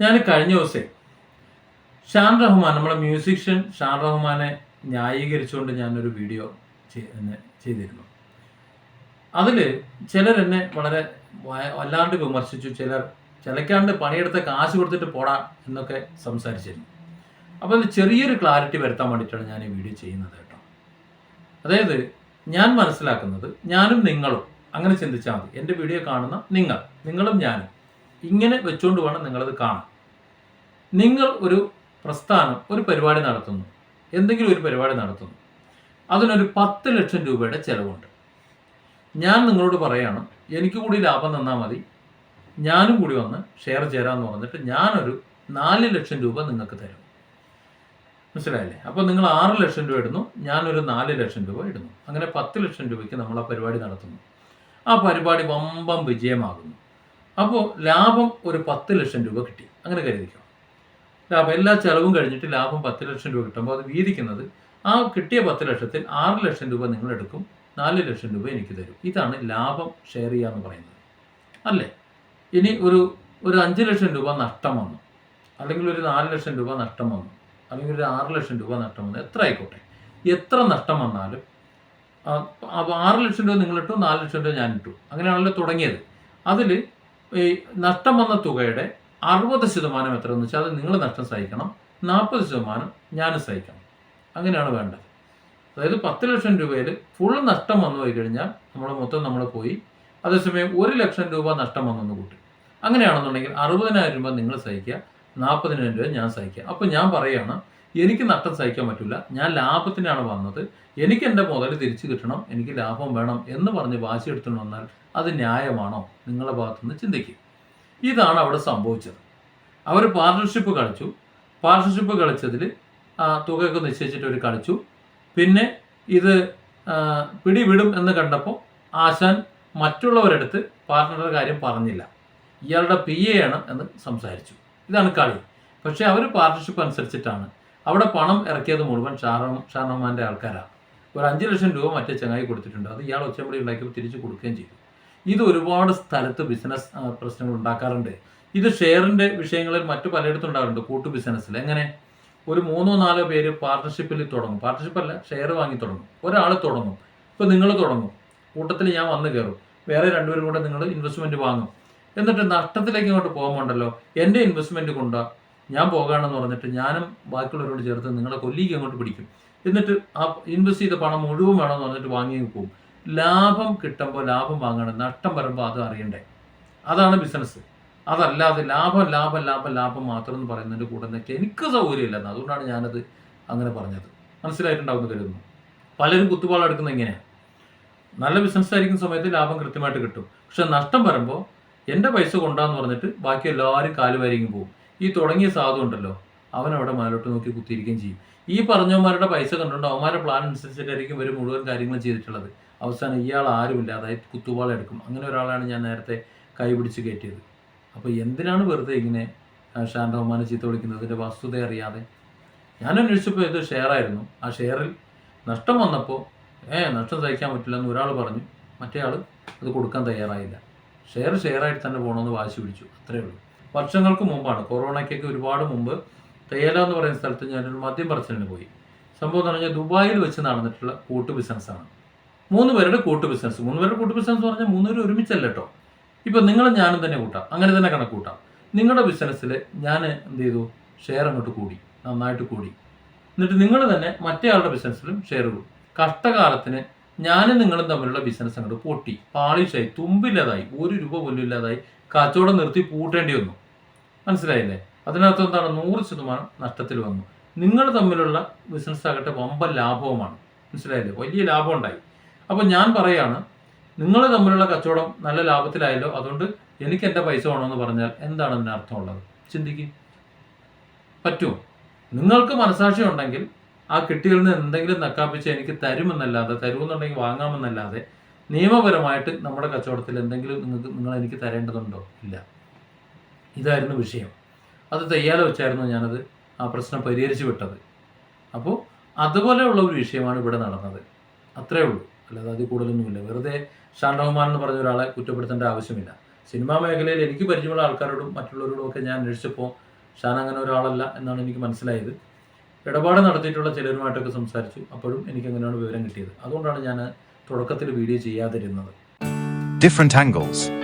ഞാൻ കഴിഞ്ഞ ദിവസേ ഷാൻ റഹ്മാൻ നമ്മുടെ മ്യൂസിഷ്യൻ ഷാൻ റഹ്മാനെ ന്യായീകരിച്ചുകൊണ്ട് ഞാനൊരു വീഡിയോ ചെയ്തിരുന്നു. അതിൽ ചിലർ എന്നെ വളരെ വല്ലാണ്ട് വിമർശിച്ചു. ചിലർ ചിലക്കാണ്ട് പണിയെടുത്ത കാശ് കൊടുത്തിട്ട് പോടാ എന്നൊക്കെ സംസാരിച്ചിരുന്നു. അപ്പോൾ അതിൽ ചെറിയൊരു ക്ലാരിറ്റി വരുത്താൻ വേണ്ടിയിട്ടാണ് ഞാൻ ഈ വീഡിയോ ചെയ്യുന്നത് കേട്ടോ. അതായത് ഞാൻ മനസ്സിലാക്കുന്നത് ഞാനും നിങ്ങളും അങ്ങനെ ചിന്തിച്ചാൽ മതി. എന്റെ വീഡിയോ കാണുന്ന നിങ്ങൾ നിങ്ങളും ഞാനും. ഇങ്ങനെ വെച്ചുകൊണ്ട് വേണം നിങ്ങളത് കാണാൻ. നിങ്ങൾ ഒരു പ്രസ്ഥാനം ഒരു പരിപാടി നടത്തുന്നു. എന്തെങ്കിലും ഒരു പരിപാടി നടത്തുന്നു. അതിനൊരു പത്ത് ലക്ഷം രൂപയുടെ ചിലവുണ്ട്. ഞാൻ നിങ്ങളോട് പറയാണ് എനിക്ക് കൂടി ലാഭം തന്നാൽ മതി. ഞാനും കൂടി വന്ന് ഷെയർ ചേരാമെന്ന് പറഞ്ഞിട്ട് ഞാനൊരു നാല് ലക്ഷം രൂപ നിങ്ങൾക്ക് തരും. മനസ്സിലായില്ലേ? അപ്പോൾ നിങ്ങൾ ആറ് ലക്ഷം രൂപ ഇടുന്നു ഞാനൊരു നാല് ലക്ഷം രൂപ ഇടുന്നു. അങ്ങനെ പത്ത് ലക്ഷം രൂപയ്ക്ക് നമ്മൾ ആ പരിപാടി നടത്തുന്നു. ആ പരിപാടി വമ്പം വിജയമാകുന്നു. അപ്പോൾ ലാഭം ഒരു പത്ത് ലക്ഷം രൂപ കിട്ടി. അങ്ങനെ കരുതിക്കോ. ലാഭം എല്ലാ ചെലവും കഴിഞ്ഞിട്ട് ലാഭം പത്ത് ലക്ഷം രൂപ കിട്ടുമ്പോൾ അത് വീതിക്കുന്നത് ആ കിട്ടിയ പത്ത് ലക്ഷത്തിൽ ആറ് ലക്ഷം രൂപ നിങ്ങൾ എടുക്കും നാല് ലക്ഷം രൂപ എനിക്ക് തരും. ഇതാണ് ലാഭം ഷെയർ ചെയ്യുക എന്ന് പറയുന്നത്. അല്ലേ? ഇനി ഒരു ഒരു അഞ്ച് ലക്ഷം രൂപ നഷ്ടം വന്നു. അല്ലെങ്കിൽ ഒരു നാല് ലക്ഷം രൂപ നഷ്ടം വന്നു. അല്ലെങ്കിൽ ഒരു ആറ് ലക്ഷം രൂപ നഷ്ടം വന്നു. എത്ര ആയിക്കോട്ടെ? എത്ര നഷ്ടം വന്നാലും അപ്പോൾ ആറ് ലക്ഷം രൂപ നിങ്ങളിട്ടു നാല് ലക്ഷം രൂപ ഞാൻ അങ്ങനെയാണല്ലോ തുടങ്ങിയത്. അതിൽ ഈ നഷ്ടം വന്ന തുകയുടെ അറുപത് ശതമാനം എത്ര എന്ന് വെച്ചാൽ അത് നിങ്ങൾ നഷ്ടം സഹിക്കണം. നാൽപ്പത് ശതമാനം ഞാൻ സഹിക്കണം. അങ്ങനെയാണ് വേണ്ടത്. അതായത് പത്ത് ലക്ഷം രൂപയിൽ ഫുൾ നഷ്ടം വന്നു പോയി കഴിഞ്ഞാൽ നമ്മൾ മൊത്തം നമ്മൾ പോയി അതേസമയം ഒരു ലക്ഷം രൂപ നഷ്ടം വന്നെന്ന് കൂട്ടി. അങ്ങനെയാണെന്നുണ്ടെങ്കിൽ അറുപതിനായിരം രൂപ നിങ്ങൾ സഹിക്കുക. നാൽപ്പതിനായിരം രൂപ ഞാൻ സഹിക്കുക. അപ്പോൾ ഞാൻ പറയുകയാണ് എനിക്ക് നഷ്ടം സഹിക്കാൻ പറ്റില്ല. ഞാൻ ലാഭത്തിനാണ് വന്നത്. എനിക്ക് എന്റെ മുതൽ തിരിച്ചു കിട്ടണം. എനിക്ക് ലാഭം വേണം എന്ന് പറഞ്ഞ് വാശി എടുത്തുകൊണ്ട് വന്നാൽ അത് ന്യായമാണോ? നിങ്ങളുടെ ഭാഗത്തുനിന്ന് ചിന്തിക്കും. ഇതാണ് അവിടെ സംഭവിച്ചത്. അവർ പാർട്ണർഷിപ്പ് കളിച്ചു. പാർട്ണർഷിപ്പ് കളിച്ചതിൽ തുകയൊക്കെ നിശ്ചയിച്ചിട്ട് അവർ കളിച്ചു. പിന്നെ ഇത് പിടിവിടും എന്ന് കണ്ടപ്പോൾ ആശാൻ മറ്റുള്ളവരെടുത്ത് പാർട്ട്ണറുടെ കാര്യം പറഞ്ഞില്ല. ഇയാളുടെ പി എ ആണ് എന്ന് സംസാരിച്ചു. ഇതാണ് കളി. പക്ഷേ അവർ പാർട്ണർഷിപ്പ് അനുസരിച്ചിട്ടാണ്. അവിടെ പണം ഇറക്കിയത് മുഴുവൻ ഷാറം ഷാർണമാന്റെ ആൾക്കാരാണ്. ഒരു അഞ്ച് ലക്ഷം രൂപ മറ്റേ ചങ്ങായി കൊടുത്തിട്ടുണ്ട്. അത് ഇയാൾ ഒച്ചമ്പടി ഉണ്ടാക്കിയപ്പോൾ തിരിച്ചു കൊടുക്കുകയും ചെയ്തു. ഇത് ഒരുപാട് സ്ഥലത്ത് ബിസിനസ് പ്രശ്നങ്ങൾ ഉണ്ടാക്കാറുണ്ട്. ഇത് ഷെയറിന്റെ വിഷയങ്ങളിൽ മറ്റു പലയിടത്തും ഉണ്ടാകാറുണ്ട് കൂട്ടു ബിസിനസ്സിൽ എങ്ങനെ? ഒരു മൂന്നോ നാലോ പേര് പാർട്ട്ണർഷിപ്പിൽ തുടങ്ങും. പാർട്ണർഷിപ്പ് അല്ല ഷെയർ വാങ്ങി തുടങ്ങും. ഒരാൾ തുടങ്ങും. ഇപ്പോൾ നിങ്ങൾ തുടങ്ങും. കൂട്ടത്തിൽ ഞാൻ വന്ന് കയറും. വേറെ രണ്ടുപേരും കൂടെ നിങ്ങൾ ഇൻവെസ്റ്റ്മെന്റ് വാങ്ങും. എന്നിട്ട് നഷ്ടത്തിലേക്ക് ഇങ്ങോട്ട് പോകുമ്പോണ്ടല്ലോ എന്റെ ഇൻവെസ്റ്റ്മെന്റ് കൊണ്ടാ ഞാൻ പോകാണെന്ന് പറഞ്ഞിട്ട് ഞാനും ബാക്കിയുള്ളവരോട് ചേർത്ത് നിങ്ങളെ കൊല്ലിക്ക് അങ്ങോട്ട് പിടിക്കും. എന്നിട്ട് ആ ഇൻവെസ്റ്റ് ചെയ്ത പണം മുഴുവൻ വേണമെന്ന് പറഞ്ഞിട്ട് വാങ്ങി പോകും. ലാഭം കിട്ടുമ്പോൾ ലാഭം വാങ്ങണം നഷ്ടം വരുമ്പോൾ അത് അറിയണ്ടേ? അതാണ് ബിസിനസ് അതല്ലാതെ ലാഭം ലാഭം ലാഭം ലാഭം മാത്രം എന്ന് പറയുന്നതിന്റെ കൂടെ നിൽക്കുക എനിക്ക് സൗകര്യമില്ലെന്ന്. അതുകൊണ്ടാണ് ഞാനത് അങ്ങനെ പറഞ്ഞത്. മനസ്സിലായിട്ടുണ്ടാവുന്ന കരുതുന്നു. പലരും കുത്തുപാളം എടുക്കുന്നത് ഇങ്ങനെയാണ് നല്ല ബിസിനസ് ആയിരിക്കുന്ന സമയത്ത് ലാഭം കൃത്യമായിട്ട് കിട്ടും. പക്ഷെ നഷ്ടം വരുമ്പോൾ എന്റെ പൈസ കൊണ്ടാന്ന് പറഞ്ഞിട്ട് ബാക്കി എല്ലാവരും കാലുവാരിക്കും പോകും. ഈ തുടങ്ങിയ സാധു ഉണ്ടല്ലോ അവൻ അവിടെ മേലോട്ട് നോക്കി കുത്തിയിരിക്കുകയും ചെയ്യും. ഈ പറഞ്ഞവന്മാരുടെ പൈസ കണ്ടുകൊണ്ട് അവന്മാരുടെ പ്ലാൻ അനുസരിച്ചിട്ടായിരിക്കും ഇവർ മുഴുവൻ കാര്യങ്ങൾ ചെയ്തിട്ടുള്ളത്. അവസാനം ഇയാൾ ആരുമില്ല അതായത് കുത്തുവാള എടുക്കും. അങ്ങനെ ഒരാളാണ് ഞാൻ നേരത്തെ കൈപിടിച്ച് കയറ്റിയത്. അപ്പോൾ എന്തിനാണ് വെറുതെ ഇങ്ങനെ ഷാൻ റഹ്മാനെ ചീത്ത വിളിക്കുന്നതിന്റെ വസ്തുത അറിയാതെ. ഞാൻ അന്വേഷിച്ചപ്പോൾ ഇത് ഷെയറായിരുന്നു ആ ഷെയറിൽ നഷ്ടം വന്നപ്പോൾ ഏ നഷ്ടം സഹിക്കാൻ പറ്റില്ല എന്ന് ഒരാൾ പറഞ്ഞു. മറ്റേ ആൾ അത് കൊടുക്കാൻ തയ്യാറായില്ല. ഷെയർ ഷെയറായിട്ട് തന്നെ പോകണമെന്ന് വാശി പിടിച്ചു. അത്രേ ഉള്ളൂ. വർഷങ്ങൾക്ക് മുമ്പാണ്. കൊറോണയ്ക്കൊക്കെ ഒരുപാട് മുമ്പ് തേല എന്ന് പറയുന്ന സ്ഥലത്ത് ഞാനൊരു മദ്യം പറച്ചിലിന് പോയി. സംഭവം എന്ന് പറഞ്ഞാൽ ദുബായിൽ വെച്ച് നടന്നിട്ടുള്ള കൂട്ടു ബിസിനസ്സാണ് മൂന്ന് പേരുടെ കൂട്ടു ബിസിനസ് മൂന്ന് പേരുടെ കൂട്ടു ബിസിനസ് എന്ന് പറഞ്ഞാൽ മൂന്ന് പേര് ഒരുമിച്ചല്ല കേട്ടോ ഇപ്പം നിങ്ങളും ഞാനും തന്നെ കൂട്ടാം. അങ്ങനെ തന്നെ കണക്ക് കൂട്ടാം നിങ്ങളുടെ ബിസിനസ്സിൽ ഞാൻ എന്ത് ചെയ്തു? ഷെയർ അങ്ങോട്ട് കൂടി. നന്നായിട്ട് കൂടി. എന്നിട്ട് നിങ്ങൾ തന്നെ മറ്റേ ആളുടെ ബിസിനസ്സിലും ഷെയർ കൂടും കഷ്ടകാലത്തിന് ഞാനും നിങ്ങളും തമ്മിലുള്ള ബിസിനസ് അങ്ങോട്ട് പൊട്ടി. പാളിഷായി തുമ്പില്ലാതായി ഒരു രൂപ പോലും ഇല്ലാതായി. കച്ചവടം നിർത്തി പൂട്ടേണ്ടി വന്നു. മനസ്സിലായില്ലേ? അതിനകത്ത് എന്താണ്? നൂറ് ശതമാനം നഷ്ടത്തിൽ വന്നു. നിങ്ങൾ തമ്മിലുള്ള ബിസിനസ് ആകട്ടെ വമ്പൻ ലാഭവുമാണ്. മനസ്സിലായില്ലേ? വലിയ ലാഭം ഉണ്ടായി. അപ്പോൾ ഞാൻ പറയാണ് നിങ്ങൾ തമ്മിലുള്ള കച്ചവടം നല്ല ലാഭത്തിലായല്ലോ അതുകൊണ്ട് എനിക്ക് എന്റെ പൈസ വേണമെന്ന് പറഞ്ഞാൽ എന്താണ് അതിന് അർത്ഥമുള്ളത്? ചിന്തിക്കും. പറ്റുമോ നിങ്ങൾക്ക് മനസാക്ഷി ഉണ്ടെങ്കിൽ ആ കിട്ടിയിൽ നിന്ന് എന്തെങ്കിലും നക്കാപ്പിച്ച് എനിക്ക് തരുമെന്നല്ലാതെ തരുമെന്നുണ്ടെങ്കിൽ വാങ്ങാമെന്നല്ലാതെ നിയമപരമായിട്ട് നമ്മുടെ കച്ചവടത്തിൽ എന്തെങ്കിലും നിങ്ങൾക്ക് നിങ്ങൾ എനിക്ക് തരേണ്ടതുണ്ടോ? ഇല്ല. ഇതായിരുന്നു വിഷയം. അത് തയ്യാല വെച്ചായിരുന്നു ഞാനത് ആ പ്രശ്നം പരിഹരിച്ചു വിട്ടത്. അപ്പോൾ അതുപോലെയുള്ള ഒരു വിഷയമാണ് ഇവിടെ നടന്നത്. അത്രേ ഉള്ളൂ. അല്ലാതെ അതിൽ കൂടുതലൊന്നുമില്ല. വെറുതെ ഷാൻ റഹ്മാൻ എന്ന് പറഞ്ഞ ഒരാളെ കുറ്റപ്പെടുത്തേണ്ട ആവശ്യമില്ല. സിനിമാ മേഖലയിൽ എനിക്ക് പരിചയമുള്ള ആൾക്കാരോടും മറ്റുള്ളവരോടും ഒക്കെ ഞാൻ അന്വേഷിച്ചപ്പോൾ ഷാൻ അങ്ങനെ ഒരാളല്ല എന്നാണ് എനിക്ക് മനസ്സിലായത്. ഇടപാട് നടത്തിയിട്ടുള്ള ചിലരുമായിട്ടൊക്കെ സംസാരിച്ചു. അപ്പോഴും എനിക്ക് അങ്ങനെയാണ് വിവരം കിട്ടിയത്. അതുകൊണ്ടാണ് ഞാൻ തുടക്കത്തിൽ വീഡിയോ ചെയ്യാതിരുന്നത്. Different angles.